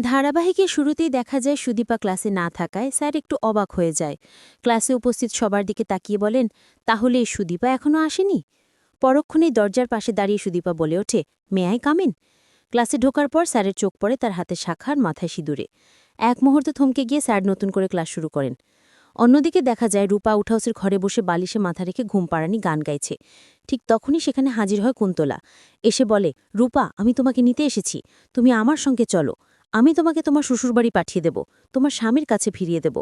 ধারাবাহিকের শুরুতেই দেখা যায় সুদীপা ক্লাসে না থাকায় স্যার একটু অবাক হয়ে যায়। ক্লাসে উপস্থিত সবার দিকে তাকিয়ে বলেন তাহলে সুদীপা এখনও আসেনি? পরক্ষণেই দরজার পাশে দাঁড়িয়ে সুদীপা বলে ওঠে মেয়াই কামেন ক্লাসে ঢোকার পর স্যারের চোখ পড়ে তার হাতে শাখার মাথায় সিঁদুরে। এক মুহূর্তে থমকে গিয়ে স্যার নতুন করে ক্লাস শুরু করেন। অন্যদিকে দেখা যায় রূপা উঠাউসের ঘরে বসে বালিশে মাথা রেখে ঘুম পাড়ানি গান গাইছে। ঠিক তখনই সেখানে হাজির হয় কুন্তলা। এসে বলে, রূপা, আমি তোমাকে নিতে এসেছি। তুমি আমার সঙ্গে চলো। আমি তোমাকে তোমার শ্বশুরবাড়ি পাঠিয়ে দেব, তোমার স্বামীর কাছে ফিরিয়ে দেব।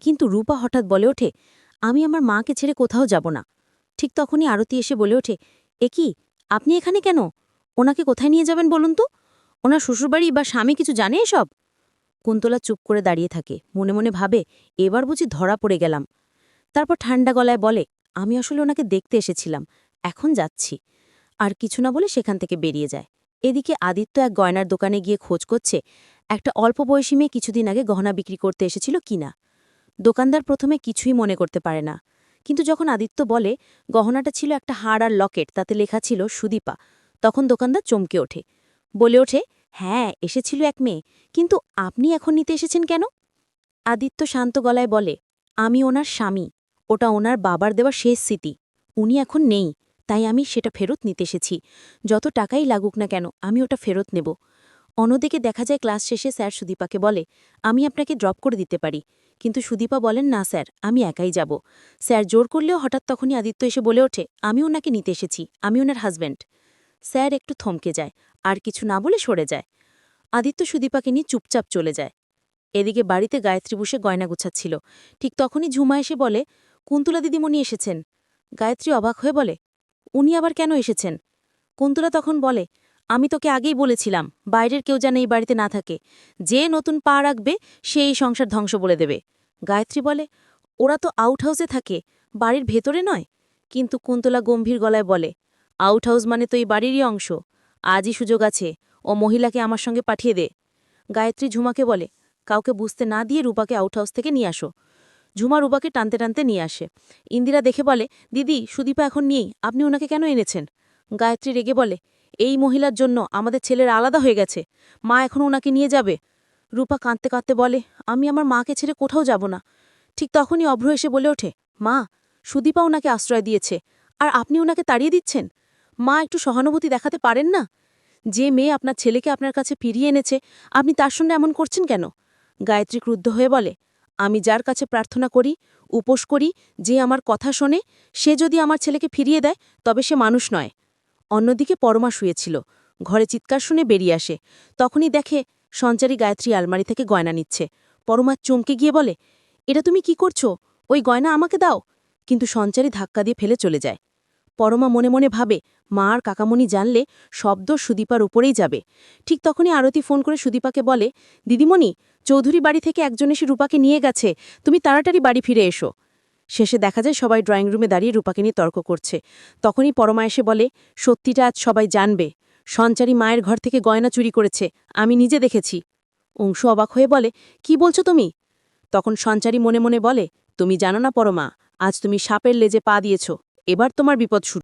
কিন্তু রূপা হঠাৎ বলে ওঠে, আমি আমার মাকে ছেড়ে কোথাও যাব না। ঠিক তখনই আরতি এসে বলে ওঠে, এ কি, আপনি এখানে কেন? ওনাকে কোথায় নিয়ে যাবেন বলুন তো? ওনার শ্বশুরবাড়ি বা স্বামী কিছু জানে এসব? কুন্তলা চুপ করে দাঁড়িয়ে থাকে, মনে মনে ভাবে, এবার বুঝি ধরা পড়ে গেলাম। তারপর ঠান্ডা গলায় বলে, আমি আসলে ওনাকে দেখতে এসেছিলাম, এখন যাচ্ছি। আর কিছু না বলে সেখান থেকে বেরিয়ে যায়। এদিকে আদিত্য এক গয়নার দোকানে গিয়ে খোঁজ করছে, একটা অল্প বয়সী মেয়ে কিছুদিন আগে গহনা বিক্রি করতে এসেছিল কিনা। দোকানদার প্রথমে কিছুই মনে করতে পারে না, কিন্তু যখন আদিত্য বলে, গহনাটা ছিল একটা হাড় আর লকেট, তাতে লেখা ছিল সুদীপা, তখন দোকানদার চমকে ওঠে। বলে ওঠে হ্যাঁ এসেছিল এক মেয়ে, কিন্তু আপনি এখন নিতে এসেছেন কেন? আদিত্য শান্ত গলায় বলে, আমি ওনার স্বামী, ওটা ওনার বাবার দেওয়া শেষ স্মৃতি, উনি এখন নেই তাই আমি সেটা ফেরত নিতে এসেছি। যত টাকাই লাগুক না কেন, আমি ওটা ফেরত নেব। অন্যদিকে দেখা যায় ক্লাস শেষে স্যার সুদীপাকে বলে, আমি আপনাকে ড্রপ করে দিতে পারি। কিন্তু সুদীপা বলেন, না স্যার, আমি একাই যাব। স্যার জোর করলেও হঠাৎ তখনই আদিত্য এসে বলে ওঠে, আমি ওনাকে নিতে এসেছি, আমি ওনার হাজব্যান্ড। স্যার একটু থমকে যায়, আর কিছু না বলে সরে যায়। আদিত্য সুদীপাকে নিয়ে চুপচাপ চলে যায়। এদিকে বাড়িতে গায়ত্রী বসে গয়না গুছাচ্ছিল। ঠিক তখনই ঝুমা এসে বলে, কুন্তলা দিদিমণি এসেছেন। গায়ত্রী অবাক হয়ে বলে উনি আবার কেন এসেছেন? কুন্তলা তখন বলে, আমি তোকে আগেই বলেছিলাম, বাইরের কেউ যেন এই বাড়িতে না থাকে। যে নতুন পা রাখবে, সে এই সংসার ধ্বংস বলে দেবে। গায়ত্রী বলে, ওরা তো আউট হাউসে থাকে, বাড়ির ভেতরে নয়? কিন্তু কুন্তলা গম্ভীর গলায় বলে আউট হাউস মানে তো এই বাড়িরই অংশ। আজই সুযোগ আছে, ও মহিলাকে আমার সঙ্গে পাঠিয়ে দে। গায়ত্রী ঝুমাকে বলে, কাউকে বুঝতে না দিয়ে রূপাকে আউট হাউস থেকে নিয়ে আসো। ঝুমা রূপাকে টানতে টানতে নিয়ে আসে। ইন্দিরা দেখে বলে, দিদি, সুদীপা এখন নেই, আপনি ওনাকে কেন এনেছেন? গায়ত্রী রেগে বলে, এই মহিলার জন্য আমাদের ছেলের আলাদা হয়ে গেছে, মা এখন ওনাকে নিয়ে যাবে। রূপা কাঁদতে কাঁদতে বলে, আমি আমার মাকে ছেড়ে কোথাও যাব না। ঠিক তখনই অভ্র এসে বলে ওঠে, মা, সুদীপা ওনাকে আশ্রয় দিয়েছে, আর আপনি ওনাকে তাড়িয়ে দিচ্ছেন? মা একটু সহানুভূতি দেখাতে পারেন না? যে মেয়ে আপনার ছেলেকে আপনার কাছে ফিরিয়ে এনেছে, আপনি তার সঙ্গে এমন করছেন কেন? গায়ত্রী ক্রুদ্ধ হয়ে বলে আমি যার কাছে প্রার্থনা করি, উপোস করি, যে আমার কথা শোনে, সে যদি আমার ছেলেকে ফিরিয়ে দেয়, তবে সে মানুষ নয়। অন্যদিকে পরমা শুয়েছিল। ঘরে চিৎকার শুনে বেরিয়ে আসে। তখনই দেখে সঞ্চারী গায়ত্রী আলমারি থেকে গয়না নিচ্ছে। পরমা চমকে গিয়ে বলে, এটা তুমি কি করছ? ওই গয়না আমাকে দাও। কিন্তু সঞ্চারী ধাক্কা দিয়ে ফেলে চলে যায়। পরমা মনে মনে ভাবে, মা আর কাকামণি জানলে শব্দ সুদীপার উপরেই যাবে। ঠিক তখনই আরতি ফোন করে সুদীপাকে বলে, দিদিমণি, চৌধুরী বাড়ি থেকে একজন এসে রূপাকে নিয়ে গেছে। তুমি তাড়াতাড়ি বাড়ি ফিরে এসো। শেষে দেখা যায় সবাই ড্রয়িং রুমে দাঁড়িয়ে রূপাকে নিয়ে তর্ক করছে। তখনই পরমা এসে বলে, সত্যিটা আজ সবাই জানবে। সঞ্চারী মায়ের ঘর থেকে গয়না চুরি করেছে। আমি নিজে দেখেছি। অংশু অবাক হয়ে বলে, কি বলছো তুমি? তখন সঞ্চারী মনে মনে বলে, তুমি জানো না পরমা, আজ তুমি সাপের লেজে পা দিয়েছ। এবার তোমার বিপদ শুরু